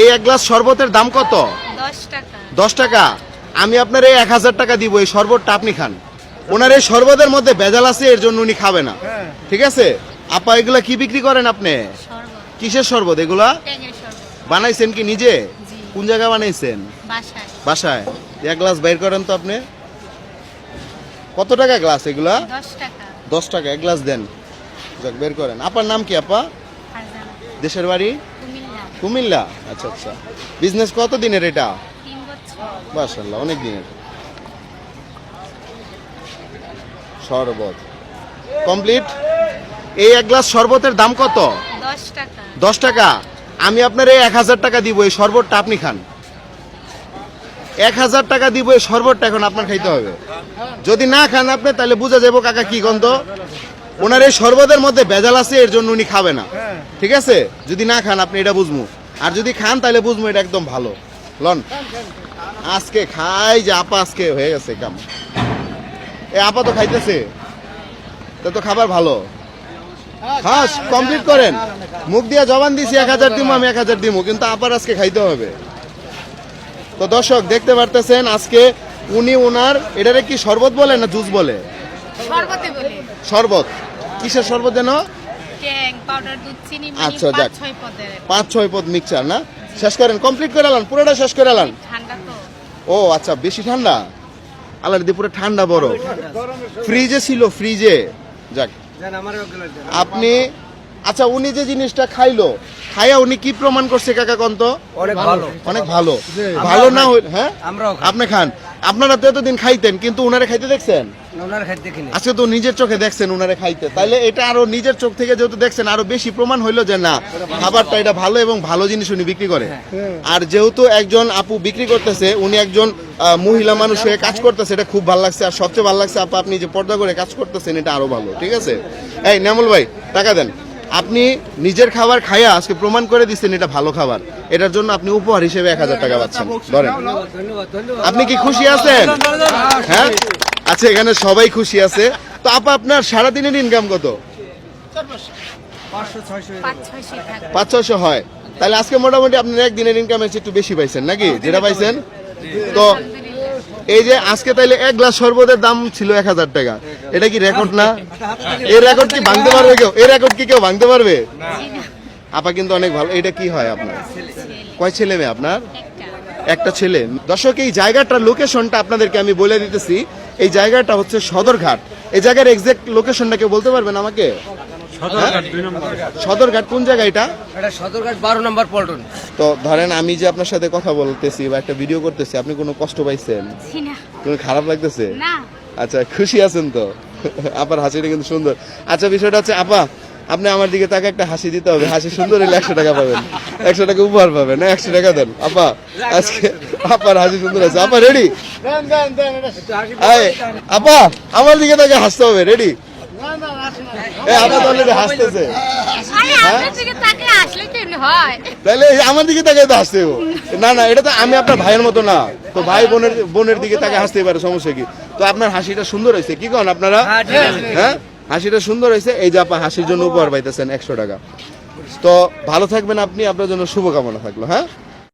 এই এক গ্লাস শরবতের দাম কত? দশ টাকা। আমি আপনার এই এক হাজার টাকা দিব এই শরবতটা আপনি খান। ওনার এই শরবতের মধ্যে ভেজাল আছে এর জন্য উনি খাবে না। ঠিক আছে? আপা এগুলা কি বিক্রি করেন আপনি? কিসের শরবত এগুলা? বানাইছেন কি নিজে? কোন জায়গায় বানাইছেন? বাসায়। এক গ্লাস বাইর করেন তো আপনি। কত টাকা গ্লাস এগুলা? দশ টাকা। এক গ্লাস দেন। যাক বের করেন। আপার নাম কি আপা? দেশের বাড়ি? কুমিল্লা? আচ্ছা আচ্ছা। বিজনেস কত দিনের এটা মাশাল্লাহ অনেক দিনের শরবত। কমপ্লিট? এই এক গ্লাস শরবতের দাম কত? দশ টাকা। দশ টাকা? আমি আপনার এই এক হাজার টাকা দিব এই শরবতটা আপনি খান। এক হাজার টাকা দিব এই শরবতটা এখন আপনার খাইতে হবে। যদি না খান আপনি তাহলে বুঝা যাব কাকা কি গন্ধ। ওনার এই শরবতের মধ্যে ভেজাল আছে এর জন্য উনি খাবে না। ঠিক আছে? যদি না খান আপনি এটা বুঝব আর যদি খান তাহলে বুঝব এটা একদম ভালো। লন। আজকে খাই যে আপা আজকে হয়ে গেছে কাম। এ আপা তো খাইতেছে। তা তো খাবার ভালো। হ্যাঁ কমপ্লিট করেন। মুখ দিয়ে জবান দিছি এক হাজার দিমু আমি এক হাজার দিমু কিন্তু আপার আজকে খাইতে হবে। তো দর্শক দেখতে পারতেছেন আজকে উনি ওনার এটারে কি শরবত বলে না জুস বলে? শরবতে বলে। শরবত। কিসের শরবত যেন? ট্যাং পাউডার দুধ চিনি আচ্ছা, পাঁচ যাক। ছয় পাঁচ ছয় পদ মিক্সচার না? শেষ করেন কমপ্লিট করে আলান পুরোটা শেষ করে আলান। ও আচ্ছা বেশি ঠান্ডা? আল্লাহ দিয়ে পুরো ঠান্ডা বড় ফ্রিজে ছিল ফ্রিজে। যাক। আপনি আচ্ছা উনি যে জিনিসটা খাইলো খাইয়া উনি কি প্রমাণ করছে কাকা কন্ত? অনেক ভালো। অনেক ভালো। ভালো না হ্যাঁ? আপনি খান। আপনারা তো এতদিন খাইতেন কিন্তু উনারে খাইতে দেখছেন? আজকে তো নিজের চোখে দেখছেন উনারে খাইতে। তাইলে এটা আরও নিজের চোখ থেকে যেহেতু দেখছেন আরও বেশি প্রমাণ হইল যে না খাবারটা এটা ভালো এবং ভালো জিনিস উনি বিক্রি করে। আর যেহেতু একজন আপু বিক্রি করতেছে উনি একজন মহিলা মানুষ হয়ে কাজ করতেছে এটা খুব ভালো লাগছে। আর সবচেয়ে ভালো লাগছে আপা আপনি যে পর্দা করে কাজ করতেছেন এটা আরও ভালো। ঠিক আছে? এই নেমল ভাই টাকা দেন। আপনি নিজের খাবার খাইয়া আজকে প্রমাণ করে দিচ্ছেন এটা ভালো খাবার। এটার জন্য আপনি উপহার হিসেবে এক হাজার টাকা পাচ্ছেন। ধরেন। আপনি কি খুশি আছেন? হ্যাঁ? আচ্ছা এখানে সবাই খুশি আছে। তো আপা, আপনার সারাদিনের ইনকাম কত? পাঁচ ছয়শো হয়। তাহলে আজকে মোটামুটি আপনার একদিনের ইনকাম একটু বেশি পাইছেন, নাকি? যেটা পাইছেন? তো এই যে আজকে তাইলে এক গ্লাস শরবতের দাম ছিল এক হাজার টাকা। এটা কি রেকর্ড না? এই রেকর্ড কি ভাঙতে পারবে কেউ? এই রেকর্ড কি কেউ ভাঙতে পারবে? আপা কিন্তু অনেক ভালো। এটা কি হয় আপনার? কয় ছেলে মেয়ে আপনার? একটা ছেলে। দর্শক, এই জায়গাটার লোকেশনটা আপনাদেরকে আমি বলে দিতেছি। এই জায়গাটা হচ্ছে সদরঘাট। এই জায়গার এক্সাক্ট লোকেশনটা কেউ বলতে পারবেন আমাকে? সদরঘাট কোন জায়গা এটা? এটা সদরঘাট বারো নম্বর পল্টন। তো ধরেন আমি যে আপনার সাথে কথা বলতেছি বা একটা ভিডিও করতেছি আপনি কোনো কষ্ট পাইছেন? কোনো খারাপ লাগতেছে? আচ্ছা খুশি আছেন তো? আপার হাসিটা কিন্তু সুন্দর। আচ্ছা বিষয়টা হচ্ছে আপা আপনি আমার দিকে তাকে একটা হাসি দিতে হবে। হাসি সুন্দর হলে একশো টাকা পাবেন। একশো টাকা উপহার পাবেন। না একশো টাকা দেন। আপা আজকে আপার হাসি সুন্দর আছে আপা রেডি আপা আমার দিকে তাকে হাসতে হবে। রেডি হাসতেছে। হয়? তাহলে আমার দিকে তাকে তো হাসতে না না এটা তো আমি আপনার ভাইয়ের মতো না। তো ভাই বোনের বোনের দিকে তাকে হাসতে পারে সমস্যা কি? তো আপনার হাসিটা সুন্দর হয়েছে। কি কন আপনারা? হ্যাঁ, হ্যাঁ? হাসিটা সুন্দর হয়েছে। এই যে আপা হাসির জন্য উপহার পাইতেছেন একশো টাকা। তো ভালো থাকবেন আপনি। আপনার জন্য শুভকামনা থাকল হ্যাঁ?